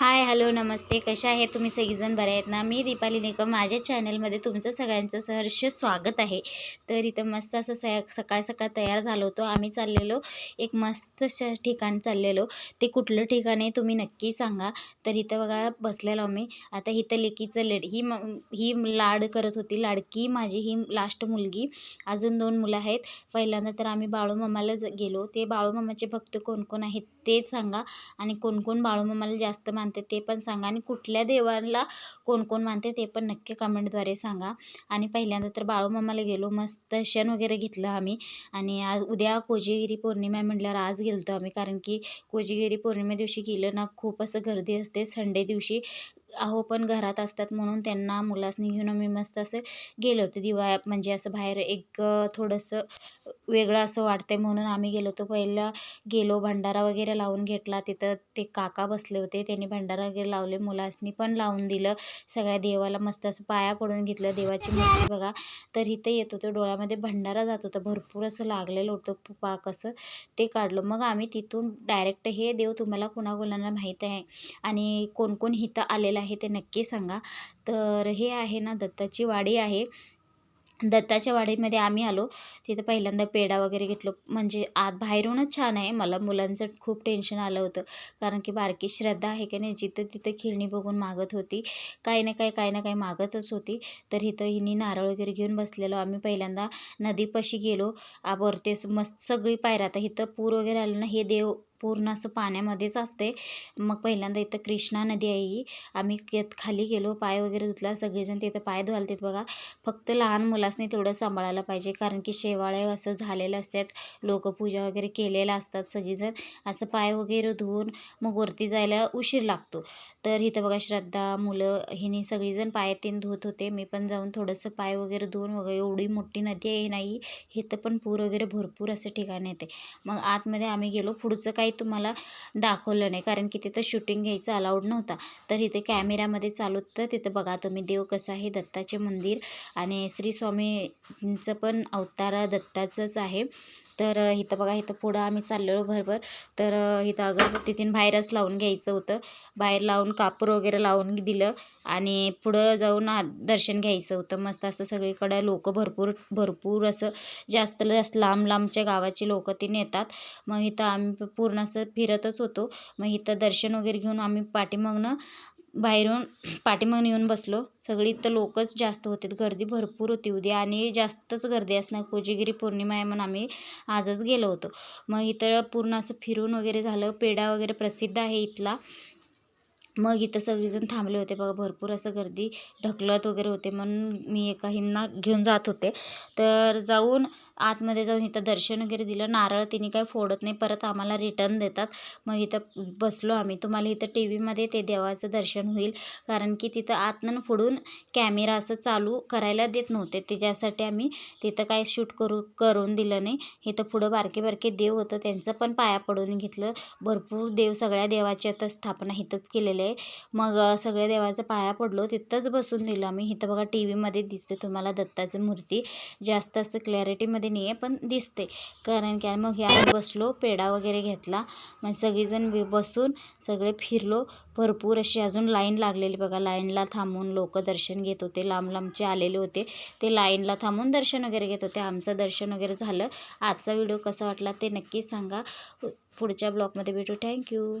Hi hello नमस्ते. कशा आहे तुम्ही सगळीजण? बरे आहेत ना? मी दीपाली निकम. माझ्या चॅनलमध्ये तुमचं सगळ्यांचं सहर्ष स्वागत आहे. तर इथं मस्त असं स सकाळ सकाळ तयार झालो होतो. आम्ही चाललेलो. एक मस्त श ठिकाण चाललेलो. ते कुठलं ठिकाण आहे तुम्ही नक्की सांगा. तर इथं बघा बसलेलो आम्ही. आता इथं लेकीचं लेड ही म ही लाड करत होती. लाडकी माझी ही लास्ट मुलगी. अजून दोन मुलं आहेत. पहिल्यांदा तर आम्ही बाळूमामाला ज गेलो. ते बाळूमामाचे भक्त कोण कोण आहेत ते सांगा. आणि कोण कोण बाळूमामाला जास्त मान मानते ते पण सांगा. आणि कुठल्या देवाला कोण कोण मानते ते पण नक्की कमेंटद्वारे सांगा. आणि पहिल्यांदा तर बाळूमामाला गेलो. मस्त दर्शन वगैरे घेतलं आम्ही. आणि आज उद्या कोजीगिरी पौर्णिमा म्हटल्यावर आज गेलो होतो आम्ही. कारण की कोजीगिरी पौर्णिमे दिवशी गेलं ना खूप असं गर्दी असते. संडे दिवशी अहो पण घरात असतात म्हणून त्यांना मुलासनी घेऊन आम्ही मस्त असं गेलो होतो. दिवा म्हणजे असं बाहेर एक थोडंसं वेगळं असं वाटते म्हणून आम्ही गेलो होतो. पहिला गेलो भंडारा वगैरे लावून घेतला. तिथं ते काका बसले होते. त्यांनी भंडारा वगैरे लावले. मुलासनी पण लावून दिलं. सगळ्या देवाला मस्त असं पाया पडून घेतलं. देवाची मूर्ती बघा. तर इथं येत होतं. डोळ्यामध्ये भंडारा जात होतं. भरपूर असं लागलेलं होतं. पाक असं ते काढलं. मग आम्ही तिथून डायरेक्ट हे देव तुम्हाला कुणाकुणाला माहीत आहे. आणि कोण कोण इथं आलेलं आहे ते नक्की सांगा. तर हे आहे ना दत्ताची वाडी आहे. दत्ताच्या वाडीमध्ये आम्ही आलो. तिथं पहिल्यांदा पेढा वगैरे घेतलो. म्हणजे आत बाहेरूनच छान आहे. मला मुलांचं खूप टेन्शन आलं होतं. कारण की बारकी श्रद्धा आहे की नाही? जिथं तिथं खिळणी बघून मागत होती. काही ना काही काही ना काही मागतच होती. तर इथं हिनी नारळ वगैरे घेऊन बसलेलो. आम्ही पहिल्यांदा नदीपाशी गेलो. वरती मस्त सगळी पायऱ्या. आता इथं पूर वगैरे आलं ना हे देव पूर्ण असं पाण्यामध्येच असते. मग पहिल्यांदा इथं कृष्णा नदी आहे ही. आम्ही केत खाली गेलो पाय वगैरे धुतला सगळेजण तिथं पाय धुवालतात बघा. फक्त लहान मुलासनी तेवढं सांभाळायला पाहिजे कारण की शेवाळे असं झालेलं असतात. लोक पूजा वगैरे केलेल्या असतात सगळीजण. असं पाय वगैरे धुवून मग वरती जायला उशीर लागतो. तर इथं बघा श्रद्धा मुलं हिनी सगळीजण पाय तीन धुत होते. मी पण जाऊन थोडंसं पाय वगैरे धुवून वगैरे एवढी मोठी नदी आहे नाही इथं पण पूर वगैरे भरपूर असं ठिकाण येते. मग आतमध्ये आम्ही गेलो. पुढचं काही तुम्हाला दाखवलं नाही. कारण की तिथं शूटिंग घ्यायचं अलाउड नव्हता. तर इथे कॅमेऱ्यामध्ये चालू तर तिथं बघा तुम्ही देव कसं आहे दत्ताचे मंदिर. आणि श्री स्वामींचं पण अवतार दत्ताचंच आहे. तर इथं बघा इथं पुढं आम्ही चाललेलो भरभर. तर इथं अगरबत्तीतीन बाहेरच लावून घ्यायचं होतं. बाहेर लावून कापूर वगैरे लावून दिलं आणि पुढं जाऊन दर्शन घ्यायचं होतं. मस्त असं सगळीकडं लोक भरपूर भरपूर असं जास्त जास्त लांब लांबच्या गावाची लोक ती येतात मग इथं आम्ही पूर्ण असं फिरतच होतो. मग इथं दर्शन वगैरे घेऊन आम्ही पाठीमागनं बाहेरून पाठीमागून येऊन बसलो. सगळी इथं लोकच जास्त होते गर्दी भरपूर होती उद्या आणि जास्तच गर्दी असणार. कोजागिरी पौर्णिमा आहे म्हणून आम्ही आजच गेलो होतो. मग इथं पूर्ण असं फिरून वगैरे झालं. पेढा वगैरे प्रसिद्ध आहे इथला. मग इथं सगळेजण थांबले होते. बघा भरपूर असं गर्दी. ढकलत वगैरे होते म्हणून मी एका हिंना घेऊन जात होते. तर जाऊन आतमध्ये जाऊन इथं दर्शन वगैरे दिलं. नारळ तिने काही फोडत नाही परत आम्हाला रिटर्न देतात. मग इथं बसलो आम्ही. तुम्हाला इथं टी व्हीमध्ये ते देवाचं दर्शन होईल. कारण की तिथं आतनं फुडून कॅमेरा असं चालू करायला देत नव्हते. त्याच्यासाठी आम्ही तिथं काय शूट करू करून दिलं नाही. इथं पुढं बारके बारके देव होतं. त्यांचं पण पाया पडून घेतलं. भरपूर देव सगळ्या देवाची आता स्थापना इथंच केलेली आहे. मग सगळ्या देवाचं पाया पडलो. तिथंच बसून दिलं आम्ही. इथं बघा टी व्हीमध्ये दिसते तुम्हाला दत्ताचं मूर्ती. जास्त असं क्लॅरिटीमध्ये नाही आहे पण दिसते कारण की मग ह्या बसलो पेढा वगैरे घेतला. मग सगळीजण बसून सगळे फिरलो. भरपूर अशी अजून लाईन लागलेली बघा. लाईनला थांबून लोक दर्शन घेत होते. लांब लांबचे आलेले होते. ते लाईनला थांबून दर्शन वगैरे घेत होते. आमचं दर्शन वगैरे झालं. आजचा व्हिडिओ कसा वाटला ते नक्कीच सांगा. पुढच्या ब्लॉगमध्ये भेटू. थँक्यू.